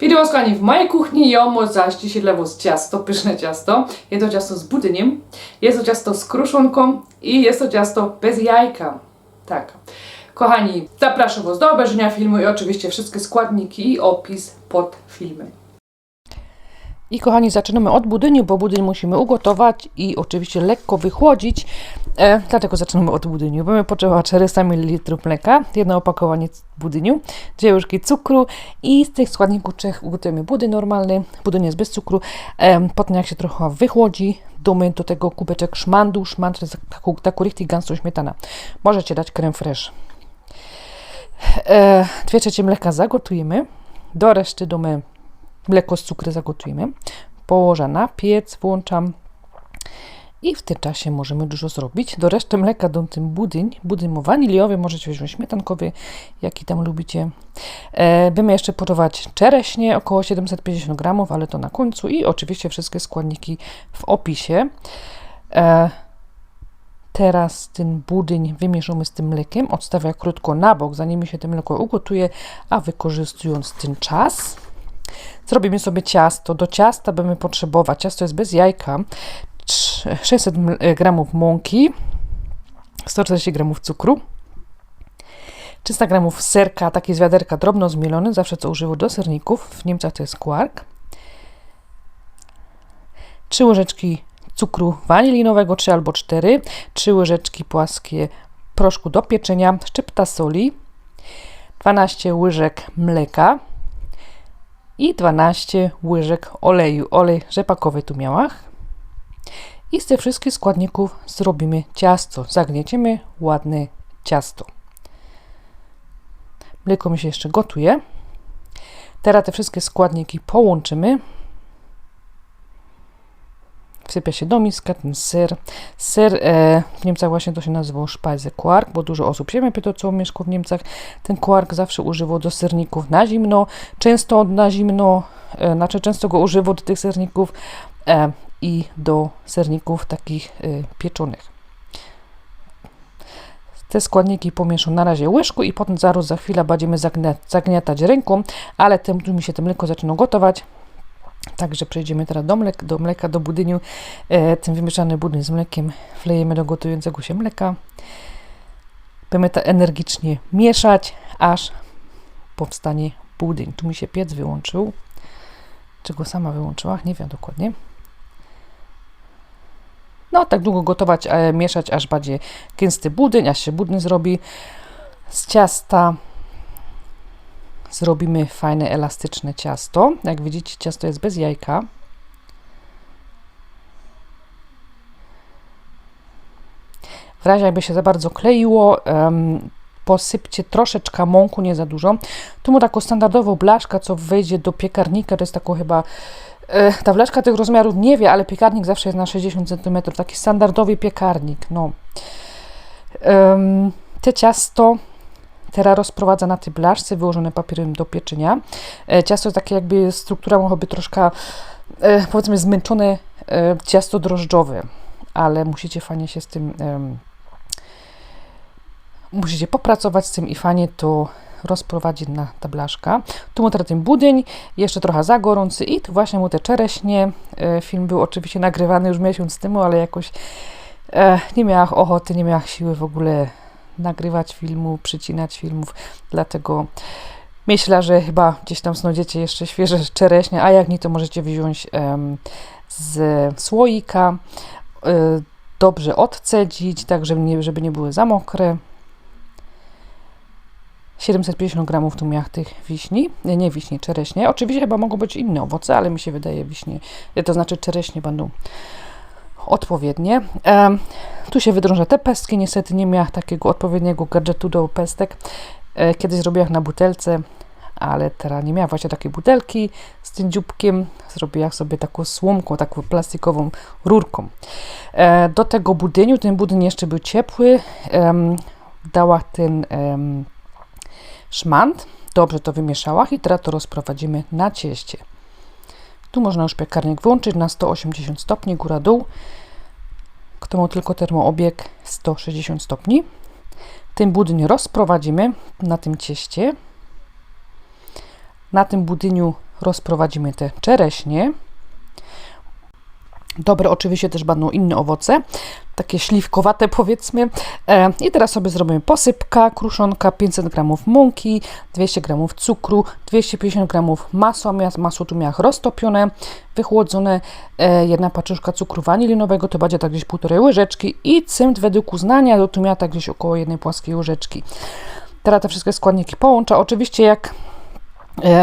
Wideo kochani w mojej kuchni jomo zaś dzisiaj dla was ciasto, pyszne ciasto. Jest to ciasto z budyniem, jest to ciasto z kruszonką i jest to ciasto bez jajka. Tak. Kochani, zapraszam was do obejrzenia filmu i oczywiście wszystkie składniki i opis pod filmem. I kochani, zaczynamy od budyni, bo budyń musimy ugotować i oczywiście lekko wychłodzić. E, dlatego zaczynamy od budyniu. Będziemy potrzebować 400 ml mleka, jedno opakowanie budyniu, dwie łyżki cukru i z tych składników trzech ugotujemy budyń normalny. Budyń jest bez cukru. E, potem jak się trochę wychłodzi, damy do tego kubeczek szmandu. Szmand to jest gęstą śmietana. Możecie dać creme fraiche. E, dwie trzecie mleka zagotujemy. Do reszty damy mleko z cukrem zagotujemy. Położę na piec, włączam i w tym czasie możemy dużo zrobić. Do reszty mleka dam ten budyń, budyń waniliowy, możecie wziąć śmietankowy, jaki tam lubicie. E, będziemy jeszcze podawać czereśnie, około 750 gramów, ale to na końcu i oczywiście wszystkie składniki w opisie. E, Teraz ten budyń wymieszamy z tym mlekiem, odstawiam krótko na bok, zanim się to mleko ugotuje, a wykorzystując ten czas, zrobimy sobie ciasto. Do ciasta będziemy potrzebować, ciasto jest bez jajka, 600 g mąki, 140 g cukru, 300 g serka, takie z wiaderka drobno zmielone, zawsze co używał do serników, w Niemczech to jest kwark, 3 łyżeczki cukru wanilinowego, 3 albo 4, 3 łyżeczki płaskie proszku do pieczenia, szczypta soli, 12 łyżek mleka i 12 łyżek oleju, olej rzepakowy tu miałach. I z tych wszystkich składników zrobimy ciasto. Zagnieciemy ładne ciasto. Mleko mi się jeszcze gotuje. Teraz te wszystkie składniki połączymy. Wsypia się do miska ten ser. Ser e, w Niemczech właśnie to się nazywa Speise Quark, bo dużo osób się mnie pyta, co mieszka w Niemczech. Ten quark zawsze używał do serników na zimno, często na zimno, e, znaczy często go używał do tych serników e, i do serników takich e, pieczonych. Te składniki pomieszam na razie łyżku i potem zaraz za chwilę będziemy zagniatać ręką, ale tym, mi się to mleko zaczyna gotować. Także przejdziemy teraz do, mleka, do mleka, do budyniu. E, ten wymieszany budyń z mlekiem wlejemy do gotującego się mleka. Będziemy to energicznie mieszać, aż powstanie budyń. Tu mi się piec wyłączył. Czego sama wyłączyła? Nie wiem dokładnie. No, tak długo gotować, e, mieszać, aż będzie gęsty budyń, aż się budyń zrobi z ciasta zrobimy fajne, elastyczne ciasto. Jak widzicie, ciasto jest bez jajka. W razie jakby się za bardzo kleiło, um, posypcie troszeczkę mąku, nie za dużo. Tu mu taką standardową blaszkę, co wejdzie do piekarnika, to jest taką chyba e, ta blaszka tych rozmiarów nie wie, ale piekarnik zawsze jest na 60 cm, taki standardowy piekarnik, no. Um, te ciasto Teraz rozprowadza na tej blaszce wyłożone papierem do pieczenia. E, ciasto takie jakby struktura mogłaby troszkę e, powiedzmy zmęczone e, ciasto drożdżowe, ale musicie fajnie się z tym musicie popracować z tym i fajnie to rozprowadzić na ta blaszka. Tu mu teraz ten budyń, jeszcze trochę za gorący i tu właśnie mu te czereśnie. Film był oczywiście nagrywany już miesiąc temu, ale jakoś nie miałam ochoty, nie miałam siły w ogóle nagrywać filmu, przycinać filmów, dlatego myślę, że chyba gdzieś tam znajdziecie jeszcze świeże czereśnie, a jak nie, to możecie wziąć um, z słoika, y, dobrze odcedzić, tak żeby nie, żeby nie były za mokre. 750 gramów tu miałam tych wiśni, nie, nie wiśni, czereśnie. Oczywiście chyba mogą być inne owoce, ale mi się wydaje wiśnie, to znaczy czereśnie będą odpowiednie. E, tu się wydrąża te pestki, niestety nie miałam takiego odpowiedniego gadżetu do pestek. E, kiedyś zrobiłam na butelce, ale teraz nie miałam właśnie takiej butelki z tym dzióbkiem. Zrobiłam sobie taką słomką, taką plastikową rurką. E, do tego budyniu, ten budyń jeszcze był ciepły, dała ten szmand, dobrze to wymieszała i teraz to rozprowadzimy na cieście. Tu można już piekarnik włączyć na 180 stopni, góra-dół. Kto ma tylko termoobieg 160 stopni. Ten budyń rozprowadzimy na tym cieście. Na tym budyniu rozprowadzimy te czereśnie. Dobre oczywiście też będą inne owoce, takie śliwkowate powiedzmy. E, I teraz sobie zrobimy posypka, kruszonka, 500 g mąki, 200 g cukru, 250 g masła, masło tu miałam roztopione, wychłodzone, e, jedna paczuszka cukru wanilinowego, to będzie tak gdzieś półtorej łyżeczki i cymt według uznania, to tu miała tak gdzieś około jednej płaskiej łyżeczki. Teraz te wszystkie składniki połączę. Oczywiście jak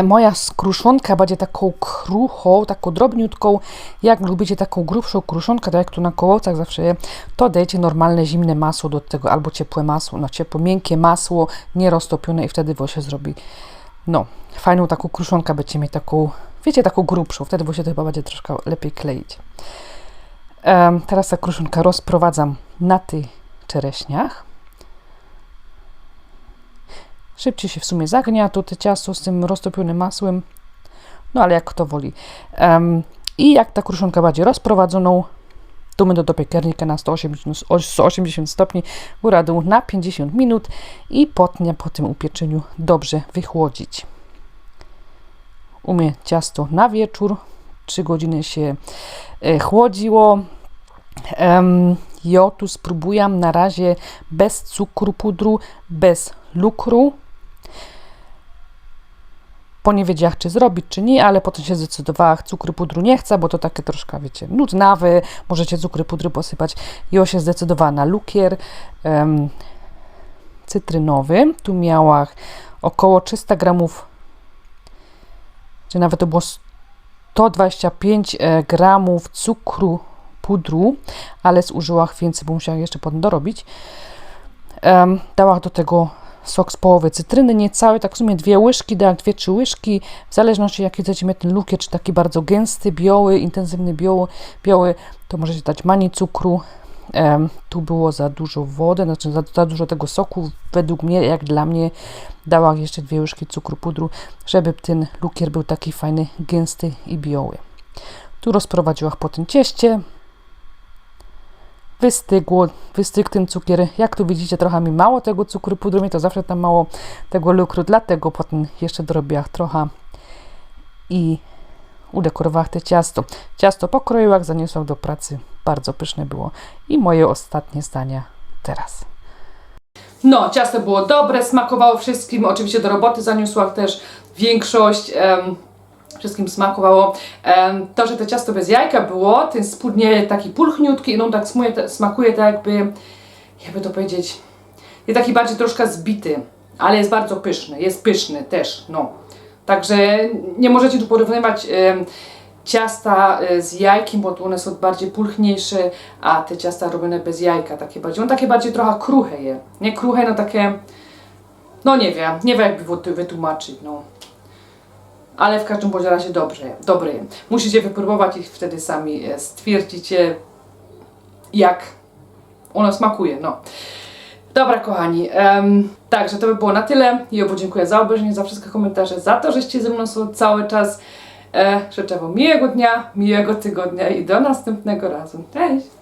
Moja skruszonka będzie taką kruchą, taką drobniutką. Jak lubicie taką grubszą kruszonkę, tak jak tu na kołowcach zawsze je, to dajcie normalne zimne masło do tego, albo ciepłe masło, no ciepłe, miękkie masło, nieroztopione i wtedy się zrobi, no, fajną taką kruszonkę będziecie mieć taką, wiecie, taką grubszą, wtedy się to chyba będzie troszkę lepiej kleić. Em, teraz ta kruszonka rozprowadzam na tych czereśniach. Szybciej się w sumie zagnia to te ciasto z tym roztopionym masłem. No ale jak kto woli. Em, I jak ta kruszonka będzie rozprowadzoną, to my do piekarnika na 180, 180 stopni, góra dół na 50 minut i potem po tym upieczeniu dobrze wychłodzić. U mnie ciasto na wieczór, 3 godziny się e, chłodziło. Um, ja tu spróbuję na razie bez cukru pudru, bez lukru. Bo nie wiedziałam, czy zrobić, czy nie, ale potem się zdecydowałam, cukru pudru nie chcę, bo to takie troszkę, wiecie, nudnawy, możecie cukry pudru posypać. Ja się zdecydowała na lukier em, cytrynowy. Tu miała około 300 gramów, czy nawet to było 125 e, gramów cukru pudru, ale zużyłam więcej, bo musiałam jeszcze potem dorobić. Um, dałam do tego sok z połowy cytryny, niecały, tak w sumie dwie łyżki, dałam dwie, trzy łyżki, w zależności jaki chcecie mieć ten lukier, czy taki bardzo gęsty, biały, intensywny biały, biały to możecie dać mniej cukru. Em, tu było za dużo wody, znaczy za, za dużo tego soku, według mnie, jak dla mnie, dałam jeszcze dwie łyżki cukru pudru, żeby ten lukier był taki fajny, gęsty i biały. Tu rozprowadziłam po tym cieście, wystygło, wystygł ten cukier. Jak tu widzicie, trochę mi mało tego cukru pudru, mi to zawsze tam mało tego lukru, dlatego potem jeszcze dorobiłam trochę i udekorowałam te ciasto. Ciasto pokroiłam, zaniosłam do pracy. Bardzo pyszne było. I moje ostatnie zdania teraz. No, ciasto było dobre, smakowało wszystkim. Oczywiście do roboty zaniosłam też większość. em, wszystkim smakowało. To, że to ciasto bez jajka było, ten spód nie taki pulchniutki, no tak smakuje, smakuje tak jakby, jakby to powiedzieć, jest taki bardziej troszkę zbity, ale jest bardzo pyszny, jest pyszny też, no. Także nie możecie tu porównywać ciasta e, z jajkiem, bo one są bardziej pulchniejsze, a te ciasta robione bez jajka, takie bardziej, on takie bardziej trochę kruche je, nie kruche, no takie, no nie wiem, nie wiem jakby wytu- wytłumaczyć, no ale w każdym bądź razie dobrze, dobre. Musicie wypróbować i wtedy sami e, stwierdzicie, jak ono smakuje. No. Dobra, kochani. em, także to by było na tyle. I obu dziękuję za obejrzenie, za wszystkie komentarze, za to, żeście ze mną są cały czas. E, życzę Wam miłego dnia, miłego tygodnia i do następnego razu. Cześć!